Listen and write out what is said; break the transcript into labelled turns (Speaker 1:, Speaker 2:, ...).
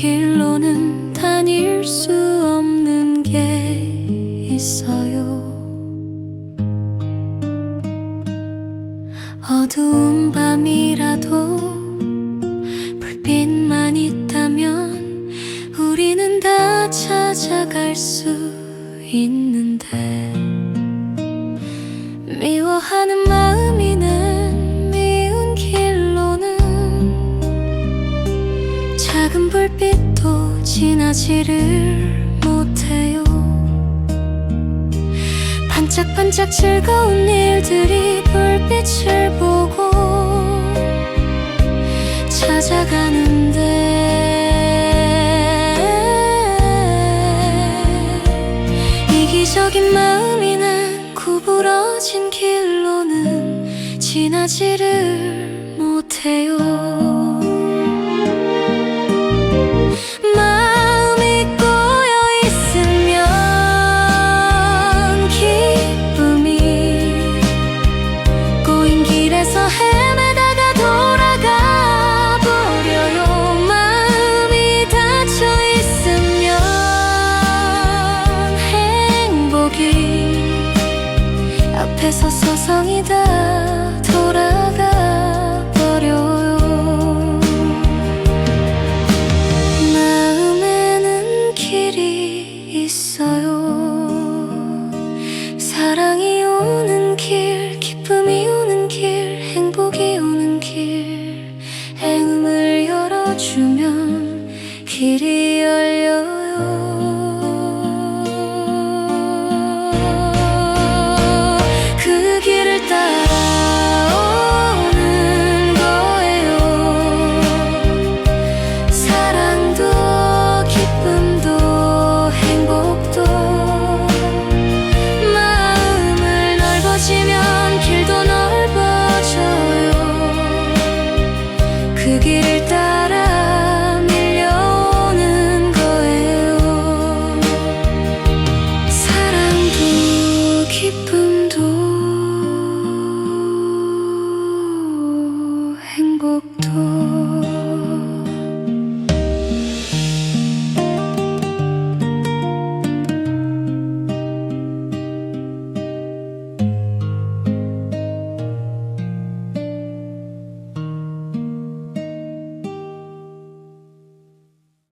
Speaker 1: 길로는 다닐 수 없는 게 있어요. 어두운 밤이라도 불빛만 있다면 우리는 다 찾아갈 수 있는데 미워하는 마음이 작은 불빛도 지나지를 못해요. 반짝반짝 즐거운 일들이 불빛을 보고 찾아가는데 이기적인 마음이는 구부러진 길로는 지나지를 못해요 꼬인 주면 길이 열려요. 그 길을 따라오는 거예요. 사랑도 기쁨도 행복도 마음을 넓어지면 길도 넓어져요. 그 길을